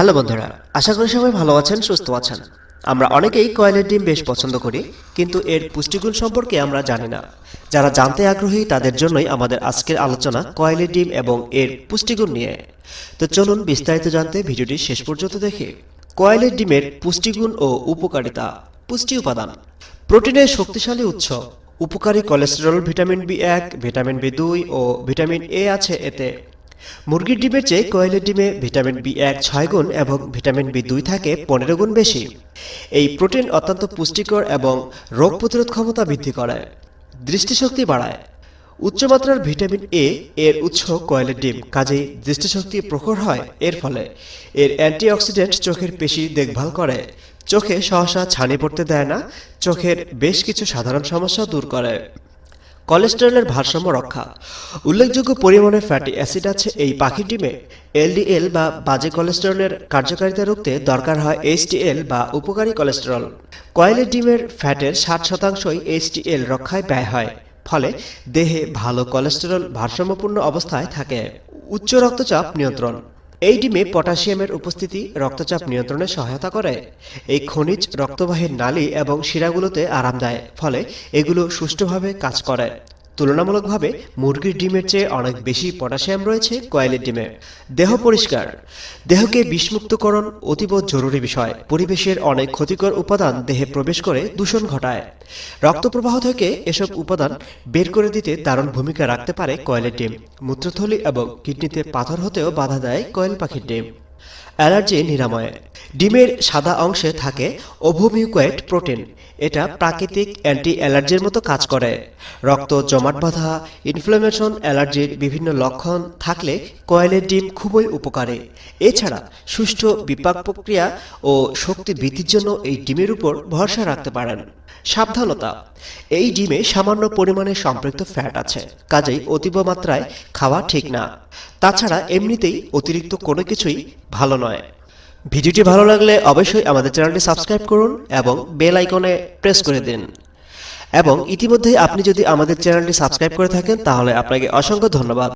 Hello বন্ধুরা, আশা করি সবাই ভালো আছেন, সুস্থ আছেন। আমরা অনেকেই কয়েলের ডিম বেশ পছন্দ করি, কিন্তু এর পুষ্টিগুণ সম্পর্কে আমরা জানি না। যারা জানতে আগ্রহী, তাদের জন্যই আমাদের আজকের আলোচনা কয়েলের ডিম এবং এর পুষ্টিগুণ নিয়ে। তো চলুন বিস্তারিত জানতে ভিডিওটি শেষ পর্যন্ত দেখে। কয়েলের ডিমের পুষ্টিগুণ ও উপকারিতা, পুষ্টি উপাদান। প্রোটিনের শক্তিশালী উৎস, উপকারী কোলেস্টেরল ভিটামিন বি এক ভিটামিন বি দুই ও ভিটামিন এ আছে এতে। মুরগির ডিমের চেয়ে কয়েলের ডিমে ভিটামিন বি এক ছয় গুণ এবং ভিটামিন বি দুই থাকে পনেরো গুণ বেশি। এই প্রোটিন অত্যন্ত পুষ্টিকর এবং রোগ প্রতিরোধ ক্ষমতা বৃদ্ধি করে, দৃষ্টিশক্তি বাড়ায়। উচ্চমাত্রার ভিটামিন এ এর উৎস কয়েলের ডিম, কাজেই দৃষ্টিশক্তি প্রখর হয়। এর ফলে এর অ্যান্টিঅক্সিডেন্ট চোখের পেশি দেখভাল করে। চোখে সহসা ছানি পড়তে দেয় না, চোখের বেশ কিছু সাধারণ সমস্যা দূর করে। কোলেস্টেরলের ভারসাম্য রক্ষা। উল্লেখযোগ্য পরিমাণে ফ্যাটি অ্যাসিড আছে এই পাখির ডিমে। এলডিএল বা বাজে কোলেস্টেরলের কার্যকারিতা রুখতে দরকার হয় এইচডিএল বা উপকারী কোলেস্টেরল। কয়েলের ডিমের ফ্যাটের ষাট শতাংশই এইচডিএল রক্ষায় ব্যয় হয়। ফলে দেহে ভালো কোলেস্টেরল ভারসাম্যপূর্ণ অবস্থায় থাকে। উচ্চ রক্তচাপ নিয়ন্ত্রণ। এই ডিমে পটাশিয়ামের উপস্থিতি, রক্তচাপ নিয়ন্ত্রণে সহায়তা করে। এই খনিজ রক্তবাহীর নালী এবং শিরাগুলোতে আরাম দেয়, ফলে এগুলো সুষ্ঠুভাবে কাজ করে। তুলনামূলকভাবে মুরগির ডিমের চেয়ে অনেক বেশি পটাশিয়াম রয়েছে কয়েলের ডিমে। দেহ পরিষ্কার। দেহকে বিষমুক্তকরণ অতীব জরুরি বিষয়। পরিবেশের অনেক ক্ষতিকর উপাদান দেহে প্রবেশ করে দূষণ ঘটায়। রক্ত প্রবাহ থেকে এসব উপাদান বের করে দিতে দারুণ ভূমিকা রাখতে পারে কয়েলের ডিম। মূত্রথলি এবং কিডনিতে পাথর হতেও বাধা দেয় কয়েল পাখির ডিম। অ্যালার্জি নিরাময়ে। ডিমের সাদা অংশে থাকে ওভোমিউকয়েট প্রোটিন। এটা প্রাকৃতিক অ্যান্টি অ্যালার্জির মতো কাজ করে। রক্ত, জমাট বাঁধা, ইনফ্লামেশন, অ্যালার্জির বিভিন্ন লক্ষণ থাকলে কয়েলের ডিম খুবই উপকারী। এছাড়া সুষ্ঠু বিপাক প্রক্রিয়া ও শক্তি বৃদ্ধির জন্য এই ডিমের উপর ভরসা রাখতে পারেন। সাবধানতা। এই ডিমে সামান্য পরিমাণে সম্পৃক্ত ফ্যাট আছে, কাজেই অতীব মাত্রায় খাওয়া ঠিক না। তাছাড়া এমনিতেই অতিরিক্ত কোনো কিছুই ভালো নয়। ভিডিওটি ভালো লাগলে অবশ্যই আমাদের চ্যানেলটি সাবস্ক্রাইব করুন এবং বেল আইকনে প্রেস করে দিন। এবং ইতিমধ্যেই আপনি যদি আমাদের চ্যানেলটি সাবস্ক্রাইব করে থাকেন তাহলে আপনাকে অসংখ্য ধন্যবাদ।